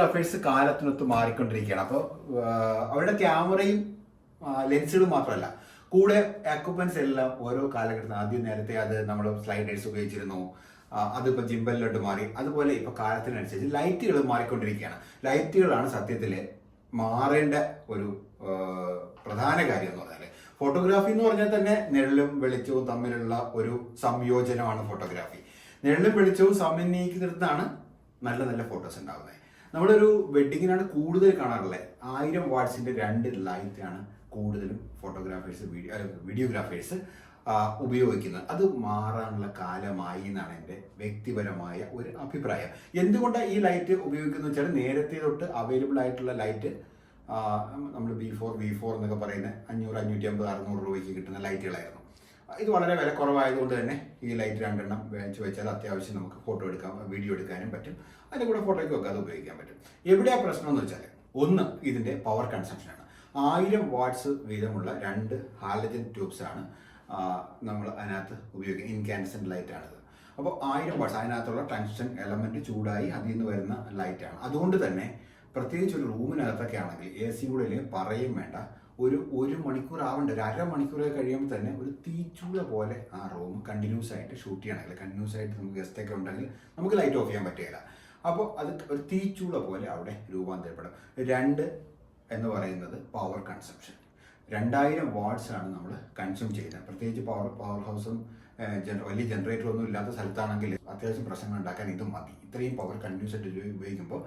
Videographers കാലത്തിനൊത്ത് മാറിക്കൊണ്ടിരിക്കുകയാണ്. അപ്പോൾ അവരുടെ ക്യാമറയും ലെൻസുകളും മാത്രമല്ല കൂടെ എക്യുപ്മെന്റ്സ് എല്ലാം ഓരോ കാലഘട്ടത്തിൽ ആദ്യം നേരത്തെ അത് നമ്മൾ സ്ലൈഡേഴ്സ് ഉപയോഗിച്ചിരുന്നു. അതിപ്പോൾ അതിപ്പോ ജിമ്പലിലോട്ട് മാറി. അതുപോലെ ഇപ്പൊ കാലത്തിനനുസരിച്ച് ലൈറ്റുകൾ മാറിക്കൊണ്ടിരിക്കുകയാണ്. ലൈറ്റുകളാണ് സത്യത്തിൽ മാറേണ്ട ഒരു പ്രധാന കാര്യം എന്ന് പറഞ്ഞാൽ ഫോട്ടോഗ്രാഫി എന്ന് പറഞ്ഞാൽ തന്നെ നിഴലും വെളിച്ചവും തമ്മിലുള്ള ഒരു സംയോജനമാണ് ഫോട്ടോഗ്രാഫി നിഴലും വെളിച്ചവും സമന്വയിക്കുന്നിടത്താണ് നല്ല നല്ല ഫോട്ടോസ് ഉണ്ടാകുന്നത് നമ്മളൊരു വെഡിങ്ങിനാണ് കൂടുതൽ കാണാറുള്ളത് ആയിരം വാട്സിന്റെ രണ്ട് ലൈറ്റാണ് കൂടുതലും ഫോട്ടോഗ്രാഫേഴ്സ് വീഡിയോ വീഡിയോഗ്രാഫേഴ്സ് ഉപയോഗിക്കുന്നത്. അത് മാറാനുള്ള കാലമായി എന്നാണ് എന്റെ വ്യക്തിപരമായ ഒരു അഭിപ്രായം. എന്തുകൊണ്ടാണ് ഈ ലൈറ്റ് ഉപയോഗിക്കുന്നത് വെച്ചാൽ നേരത്തെ തൊട്ട് അവൈലബിൾ ആയിട്ടുള്ള ലൈറ്റ് നമ്മൾ ബി ഫോർ വി ഫോർ എന്നൊക്കെ പറയുന്ന അഞ്ഞൂറ് അഞ്ഞൂറ്റി അമ്പത് അറുന്നൂറ് രൂപയ്ക്ക് കിട്ടുന്ന ലൈറ്റുകളായിരുന്നു ഇത് വളരെ വില കുറവായതുകൊണ്ട് തന്നെ ഈ ലൈറ്റ് രണ്ടെണ്ണം വാങ്ങിച്ച് വെച്ചാൽ അത്യാവശ്യം നമുക്ക് ഫോട്ടോ എടുക്കാം വീഡിയോ എടുക്കാനും പറ്റും. അതിന്റെ കൂടെ ഫോട്ടോയ്ക്ക് ഒക്കെ അത് ഉപയോഗിക്കാൻ പറ്റും. എവിടെയാ പ്രശ്നം എന്ന് വെച്ചാൽ ഒന്ന് ഇതിന്റെ പവർ കൺസംഷനാണ് ആയിരം വാട്ട്സ് വീതമുള്ള രണ്ട് ഹാലജൻ ട്യൂബ്സ് ആണ് നമ്മൾ അതിനകത്ത് ഉപയോഗിക്കുന്നത് ഇൻകാൻസെന്റ് ലൈറ്റ് ആണിത്. അപ്പോൾ ആയിരം വാട്ട്സ് അതിനകത്തുള്ള ടങ്സ്റ്റൺ എലമെന്റ് ചൂടായി അതിൽ നിന്ന് വരുന്ന ലൈറ്റാണ് അതുകൊണ്ട് തന്നെ പ്രത്യേകിച്ച് ഒരു റൂമിനകത്തൊക്കെ ആണെങ്കിൽ എ സി കൂടെ പറയും വേണ്ട. ഒരു ഒരു മണിക്കൂർ ആവണ്ട. ഒരു അരമണിക്കൂർ കഴിയുമ്പോൾ തന്നെ ഒരു തീച്ചൂള പോലെ ആ റൂം കണ്ടിന്യൂസ് ആയിട്ട് ഷൂട്ട് ചെയ്യണമെങ്കിൽ കണ്ടിന്യൂസ് ആയിട്ട് നമുക്ക് ഗസ്റ്റ് ഒക്കെ ഉണ്ടെങ്കിൽ നമുക്ക് ലൈറ്റ് ഓഫ് ചെയ്യാൻ പറ്റില്ല അപ്പോൾ അത് ഒരു തീച്ചൂള പോലെ അവിടെ രൂപാന്തരപ്പെടും. രണ്ട് എന്ന് പറയുന്നത് പവർ കൺസംഷൻ രണ്ടായിരം വാട്ട്സ് ആണ് നമ്മൾ കൺസ്യൂം ചെയ്യുന്നത്. പ്രത്യേകിച്ച് പവർ പവർ ഹൗസും വലിയ ജനറേറ്റർ ഒന്നും ഇല്ലാത്ത സ്ഥലത്താണെങ്കിൽ അത്യാവശ്യം പ്രശ്നങ്ങൾ ഉണ്ടാക്കാൻ ഇത് മതി. ഇത്രയും പവർ കണ്ടിന്യൂസ് ആയിട്ട് ഉപയോഗിക്കുമ്പോൾ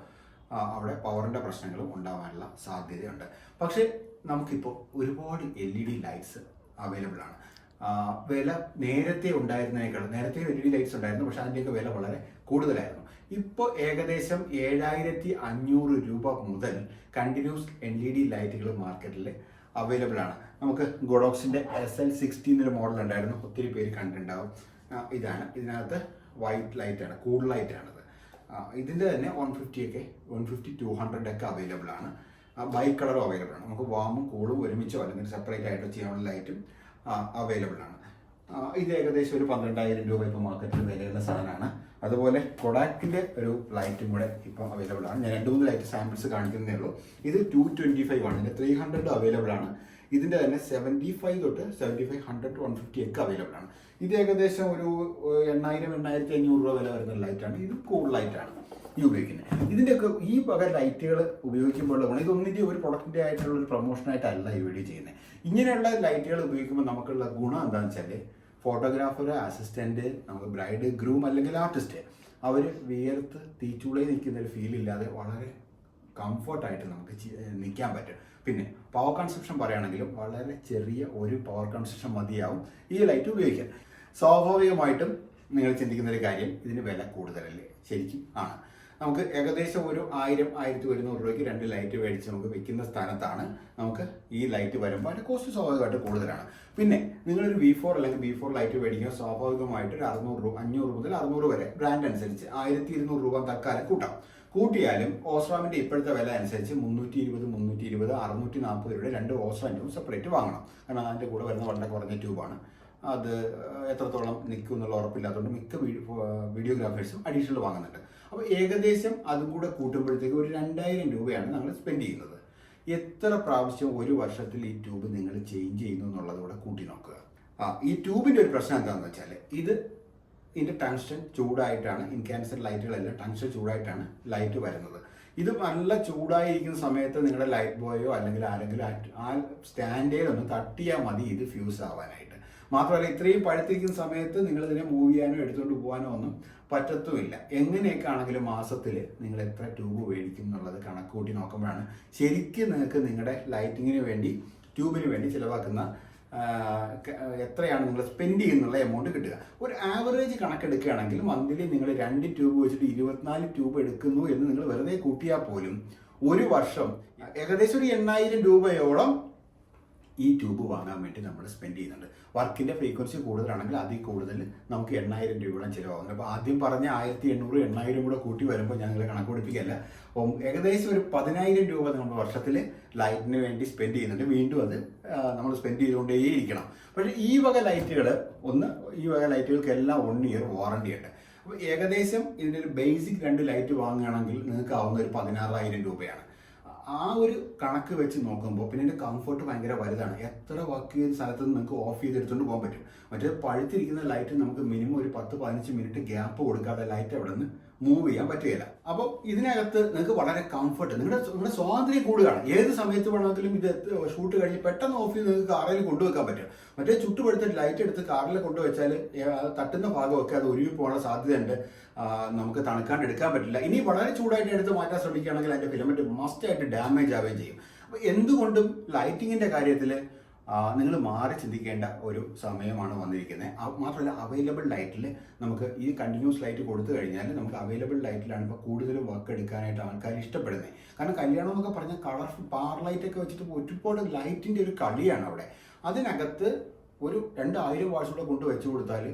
അവിടെ പവറിന്റെ പ്രശ്നങ്ങളും ഉണ്ടാകാനുള്ള സാധ്യതയുണ്ട്. പക്ഷേ നമുക്കിപ്പോൾ ഒരുപാട് L E D lights available ആണ്. വില നേരത്തെ ഉണ്ടായിരുന്നേക്കാൾ നേരത്തെ എൽ ഇ ഡി ലൈറ്റ്സ് ഉണ്ടായിരുന്നു പക്ഷെ അതിന്റെയൊക്കെ വില വളരെ കൂടുതലായിരുന്നു. ഇപ്പോൾ ഏകദേശം ഏഴായിരത്തി അഞ്ഞൂറ് രൂപ മുതൽ കണ്ടിന്യൂസ് എൽ ഇ ഡി ലൈറ്റുകൾ മാർക്കറ്റിൽ അവൈലബിൾ ആണ്. നമുക്ക് ഗോഡോക്സിന്റെ എസ് എൽ സിക്സ്റ്റീൻ ഒരു മോഡൽ ഉണ്ടായിരുന്നു ഒത്തിരി പേര് കണ്ടിട്ടുണ്ടാവും. ഇതാണ്. ഇതിനകത്ത് വൈറ്റ് ലൈറ്റ് ആണ് കൂൾ ലൈറ്റ് ആണിത്. ഇതിന്റെ തന്നെ വൺ ഫിഫ്റ്റി ഒക്കെ വൺ ഫിഫ്റ്റി ടു ഹൺഡ്രഡ് ഒക്കെ അവൈലബിൾ ആണ്. ബൈ കളറും അവൈലബിൾ ആണ്. നമുക്ക് വാമും കൂളും ഒരുമിച്ചോ അല്ലെങ്കിൽ സെപ്പറേറ്റ് ആയിട്ടോ ചെയ്യാനുള്ള ലൈറ്റും അവൈലബിൾ ആണ്. ഇത് ഏകദേശം ഒരു പന്ത്രണ്ടായിരം രൂപ ഇപ്പോൾ മാർക്കറ്റിൽ വിലയുള്ള സാധനമാണ്. അതുപോലെ കൊടാക്കിന്റെ ഒരു ലൈറ്റും കൂടെ ഇപ്പം അവൈലബിൾ ആണ്. ഞാൻ രണ്ട് മൂന്ന് ലൈറ്റ് സാമ്പിൾസ് കാണിക്കുന്നേ ഉള്ളൂ. ഇത് ടു ട്വന്റി ഫൈവ് ആണ്. ഇതിന്റെ ത്രീ ഹൺഡ്രഡ് അവൈലബിൾ ആണ്. ഇതിന്റെ തന്നെ സെവന്റി ഫൈവ് തൊട്ട് seventy five hundred one fifty ഒക്കെ അവൈലബിൾ ആണ്. ഇത് ഏകദേശം ഒരു എണ്ണായിരം എണ്ണായിരത്തി അഞ്ഞൂറ് രൂപ വില വരുന്ന ലൈറ്റാണ് ഇത് കൂൾ ലൈറ്റാണ് ഈ ഉപയോഗിക്കുന്നത്. ഇതിന്റെയൊക്കെ ഈ വക ലൈറ്റുകൾ ഉപയോഗിക്കുമ്പോൾ ഗുണം ഇതൊന്നിന്റെ ഒരു പ്രൊഡക്റ്റിന്റെ ആയിട്ടുള്ള ഒരു പ്രൊമോഷനായിട്ടല്ല ഈ വീഡിയോ ചെയ്യുന്നത്. ഇങ്ങനെയുള്ള ലൈറ്റുകൾ ഉപയോഗിക്കുമ്പോൾ നമുക്കുള്ള ഗുണം എന്താണെന്ന് വെച്ചാൽ ഫോട്ടോഗ്രാഫർ അസിസ്റ്റന്റ് നമുക്ക് ബ്രൈഡ് ഗ്രൂം അല്ലെങ്കിൽ ആർട്ടിസ്റ്റ് അവർ വിയർത്ത് തീച്ചുളയിൽ നിൽക്കുന്ന ഒരു ഫീൽ ഇല്ലാതെ വളരെ കംഫർട്ടായിട്ട് നമുക്ക് നിൽക്കാൻ പറ്റും. പിന്നെ പവർ കൺസപ്ഷൻ പറയുകയാണെങ്കിലും വളരെ ചെറിയ ഒരു പവർ കൺസപ്ഷൻ മതിയാവും ഈ ലൈറ്റ് ഉപയോഗിക്കാൻ സ്വാഭാവികമായിട്ടും നിങ്ങൾ ചിന്തിക്കുന്ന ഒരു കാര്യം ഇതിന് വില കൂടുതലല്ലേ? ശരിക്കും ആണ്. നമുക്ക് ഏകദേശം ഒരു ആയിരം ആയിരത്തി ഒരുന്നൂറ് രൂപയ്ക്ക് രണ്ട് ലൈറ്റ് മേടിച്ച് നമുക്ക് വെക്കുന്ന സ്ഥാനത്താണ് നമുക്ക് ഈ ലൈറ്റ് വരുമ്പോൾ അതിന്റെ കോസ്റ്റ് സ്വാഭാവികമായിട്ട് കൂടുതലാണ്. പിന്നെ നിങ്ങളൊരു വി ഫോർ അല്ലെങ്കിൽ ബി ഫോർ ലൈറ്റ് മേടിക്കുമ്പോൾ സ്വാഭാവികമായിട്ട് ഒരു അറുന്നൂറ് രൂപ അഞ്ഞൂറ് മുതൽ അറുന്നൂറ് വരെ ബ്രാൻഡ് അനുസരിച്ച് ആയിരത്തി ഇരുന്നൂറ് രൂപ തൽക്കാലം കൂട്ടാം. കൂട്ടിയാലും ഓസ്ട്രാമിന്റെ ഇപ്പോഴത്തെ വില അനുസരിച്ച് മുന്നൂറ്റി ഇരുപത് മുന്നൂറ്റി ഇരുപത് അറുന്നൂറ്റി നാൽപ്പത് രൂപയുടെ രണ്ട് ട്യൂബ് സെപ്പറേറ്റ് വാങ്ങണം. കാരണം അതിന്റെ കൂടെ വരുന്ന വളരെ കുറഞ്ഞ ട്യൂബാണ്. അത് എത്രത്തോളം നിൽക്കും എന്നുള്ള ഉറപ്പില്ലാത്തതുകൊണ്ട് മിക്ക വീഡിയോഗ്രാഫേഴ്സും അഡീഷണൽ വാങ്ങുന്നുണ്ട്. അപ്പോൾ ഏകദേശം അതും കൂടെ കൂട്ടുമ്പോഴത്തേക്ക് ഒരു രണ്ടായിരം രൂപയാണ് ഞങ്ങൾ സ്പെൻഡ് ചെയ്യുന്നത്. എത്ര പ്രാവശ്യം ഒരു വർഷത്തിൽ ഈ ട്യൂബ് നിങ്ങൾ ചേഞ്ച് ചെയ്യുന്നു എന്നുള്ളത് കൂടെ കൂട്ടി നോക്കുക. ആ ഈ ട്യൂബിന്റെ ഒരു പ്രശ്നം എന്താണെന്ന് വെച്ചാൽ ഇത് ഇതിന്റെ ടങ്ഷൻ ചൂടായിട്ടാണ് ഇൻകാൻസർ ലൈറ്റുകളെല്ലാം ടങ്ഷൻ ചൂടായിട്ടാണ് ലൈറ്റ് വരുന്നത്. ഇത് നല്ല ചൂടായിരിക്കുന്ന സമയത്ത് നിങ്ങളുടെ ലൈറ്റ് ബോയോ അല്ലെങ്കിൽ ആരെങ്കിലും ആ- സ്റ്റാൻഡേർഡ് ഒന്ന് തട്ടിയാൽ മതി ഇത് ഫ്യൂസ് ആവാനായിട്ട്. മാത്രമല്ല ഇത്രയും പഴുത്തിരിക്കുന്ന സമയത്ത് നിങ്ങൾ ഇതിനെ മൂവ് ചെയ്യാനോ എടുത്തുകൊണ്ട് പോകാനോ ഒന്നും പറ്റത്തുമില്ല. എങ്ങനെയൊക്കെ ആണെങ്കിലും മാസത്തിൽ നിങ്ങൾ എത്ര ട്യൂബ് മേടിക്കും എന്നുള്ളത് കണക്കൂട്ടി നോക്കുമ്പോഴാണ് ശരിക്കും നിങ്ങൾക്ക് നിങ്ങളുടെ ലൈറ്റിങ്ങിന് വേണ്ടി ട്യൂബിന് വേണ്ടി ചിലവാക്കുന്ന എത്രയാണ് നിങ്ങൾ സ്പെൻഡ് ചെയ്യുന്നുള്ള എമൗണ്ട് കിട്ടുക. ഒരു ആവറേജ് കണക്കെടുക്കുകയാണെങ്കിൽ മന്ത്ലി നിങ്ങൾ രണ്ട് ട്യൂബ് വെച്ചിട്ട് ഇരുപത്തിനാല് ട്യൂബ് എടുക്കുന്നു എന്ന് നിങ്ങൾ വെറുതെ കൂട്ടിയാൽ പോലും ഒരു വർഷം ഏകദേശം ഒരു എണ്ണായിരം രൂപയോളം ഈ ട്യൂബ് വാങ്ങാൻ വേണ്ടി നമ്മൾ സ്പെൻഡ് ചെയ്യുന്നുണ്ട്. വർക്കിന്റെ ഫ്രീക്വൻസി കൂടുതലാണെങ്കിൽ അതിൽ കൂടുതൽ നമുക്ക് എണ്ണായിരം രൂപയോളം ചിലവാകുന്നത് അപ്പോൾ ആദ്യം പറഞ്ഞ ആയിരത്തി എണ്ണൂറ് എണ്ണായിരം കൂടെ കൂട്ടി വരുമ്പോൾ ഞങ്ങൾ കണക്ക് കൊടുപ്പിക്കല്ല ഏകദേശം ഒരു പതിനായിരം രൂപ നമ്മൾ വർഷത്തിൽ ലൈറ്റിന് വേണ്ടി സ്പെൻഡ് ചെയ്യുന്നുണ്ട്. വീണ്ടും അത് നമ്മൾ സ്പെൻഡ് ചെയ്തുകൊണ്ടേയിരിക്കണം. പക്ഷേ ഈ വക ലൈറ്റുകൾ ഒന്ന് ഈ വക ലൈറ്റുകൾക്കെല്ലാം വൺ ഇയർ വാറണ്ടി ഉണ്ട്. അപ്പോൾ ഏകദേശം ഇതിന്റെ ഒരു ബേസിക് രണ്ട് ലൈറ്റ് വാങ്ങുകയാണെങ്കിൽ നിങ്ങൾക്ക് ആവുന്ന ഒരു പതിനാറായിരം രൂപയാണ്. ആ ഒരു കണക്ക് വെച്ച് നോക്കുമ്പോൾ പിന്നെ എന്റെ കംഫർട്ട് ഭയങ്കര വലുതാണ്. എത്ര വർക്ക് ചെയ്യുന്ന സ്ഥലത്ത് നിന്ന് നിങ്ങൾക്ക് ഓഫ് ചെയ്തെടുത്തുകൊണ്ട് പോകാൻ പറ്റും? മറ്റേ പഴുത്തിരിക്കുന്ന ലൈറ്റ് നമുക്ക് മിനിമം ഒരു പത്ത് പതിനഞ്ച് മിനിറ്റ് ഗ്യാപ്പ് കൊടുക്കാതെ ലൈറ്റ് അവിടെ നിന്ന് മൂവ് ചെയ്യാൻ പറ്റുകയില്ല. അപ്പോൾ ഇതിനകത്ത് നിങ്ങൾക്ക് വളരെ കംഫർട്ട് നിങ്ങളുടെ നിങ്ങളുടെ സ്വാതന്ത്ര്യം കൂടുകയാണ്. ഏത് സമയത്ത് വേണമെങ്കിലും ഇത് ഷൂട്ട് കഴിഞ്ഞ് പെട്ടെന്ന് ഓഫ് ചെയ്ത് നിങ്ങൾക്ക് കാറിൽ കൊണ്ടുവെക്കാൻ പറ്റും. മറ്റേ ചുട്ടുപെടുത്ത് ലൈറ്റ് എടുത്ത് കാറിൽ കൊണ്ടുവച്ചാൽ തട്ടുന്ന ഭാഗമൊക്കെ അത് ഒരുങ്ങി പോകാനുള്ള സാധ്യതയുണ്ട്. നമുക്ക് തണുക്കാണ്ട് എടുക്കാൻ പറ്റില്ല. ഇനി വളരെ ചൂടായിട്ട് എടുത്ത് മാറ്റാൻ ശ്രമിക്കുകയാണെങ്കിൽ അതിന്റെ ഫിലമെന്റ് മസ്റ്റായിട്ട് ഡാമേജ് ആവുകയും ചെയ്യും. അപ്പോൾ എന്തുകൊണ്ടും ലൈറ്റിങ്ങിന്റെ കാര്യത്തിൽ നിങ്ങൾ മാറി ചിന്തിക്കേണ്ട ഒരു സമയമാണ് വന്നിരിക്കുന്നത് മാത്രമല്ല അവൈലബിൾ ലൈറ്റിൽ നമുക്ക് ഈ കണ്ടിന്യൂസ് ലൈറ്റ് കൊടുത്തു കഴിഞ്ഞാൽ നമുക്ക് അവൈലബിൾ ലൈറ്റിലാണ് ഇപ്പോൾ കൂടുതലും വർക്ക് എടുക്കാനായിട്ട് ആൾക്കാർ ഇഷ്ടപ്പെടുന്നത് കാരണം കല്യാണം എന്നൊക്കെ പറഞ്ഞാൽ കളർഫുൾ പാർ ലൈറ്റ് ഒക്കെ വെച്ചിട്ട് ഒരുപാട് ലൈറ്റിന്റെ ഒരു കളിയാണ് അവിടെ. അതിനകത്ത് ഒരു രണ്ടായിരം വാട്സ് കൊണ്ട് വെച്ച് കൊടുത്താൽ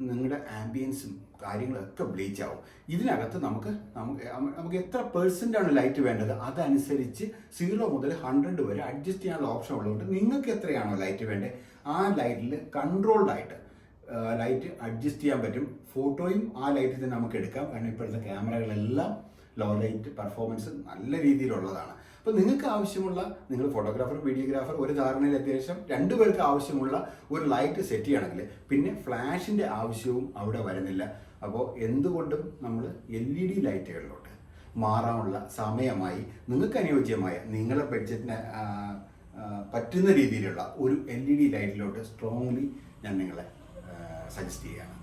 നിങ്ങളുടെ ആംബിയൻസും കാര്യങ്ങളൊക്കെ ബ്ലീച്ച് ആവും. ഇതിനകത്ത് നമുക്ക് നമുക്ക് എത്ര പേഴ്സന്റ് ആണ് ലൈറ്റ് വേണ്ടത്? അതനുസരിച്ച് സീറോ മുതൽ ഹൺഡ്രഡ് വരെ അഡ്ജസ്റ്റ് ചെയ്യാനുള്ള ഓപ്ഷൻ ഉള്ളതുകൊണ്ട് നിങ്ങൾക്ക് എത്രയാണോ ലൈറ്റ് വേണ്ടത് ആ ലൈറ്റിൽ കൺട്രോൾഡ് ആയിട്ട് ലൈറ്റ് അഡ്ജസ്റ്റ് ചെയ്യാൻ പറ്റും. ഫോട്ടോയും ആ ലൈറ്റിൽ തന്നെ നമുക്ക് എടുക്കാം. കാരണം ഇപ്പോഴത്തെ ക്യാമറകളെല്ലാം ലോ ലൈറ്റ് പെർഫോമൻസ് നല്ല രീതിയിലുള്ളതാണ്. അപ്പോൾ നിങ്ങൾക്ക് ആവശ്യമുള്ള നിങ്ങൾ ഫോട്ടോഗ്രാഫർ വീഡിയോഗ്രാഫർ ഒരു ധാരണയിൽ അത്യാവശ്യം രണ്ടുപേർക്ക് ആവശ്യമുള്ള ഒരു ലൈറ്റ് സെറ്റ് ചെയ്യണമെങ്കിൽ പിന്നെ ഫ്ലാഷിന്റെ ആവശ്യവും അവിടെ വരുന്നില്ല. അപ്പോൾ എന്തുകൊണ്ടും നമ്മൾ എൽ ഇ ഡി ലൈറ്റുകളിലോട്ട് മാറാനുള്ള സമയമായി നിങ്ങൾക്ക് അനുയോജ്യമായ നിങ്ങളുടെ ബഡ്ജറ്റിന് പറ്റുന്ന രീതിയിലുള്ള ഒരു എൽ ഇ ഡി ലൈറ്റിലോട്ട് സ്ട്രോങ്ലി ഞാൻ നിങ്ങളെ സജസ്റ്റ് ചെയ്യുകയാണ്.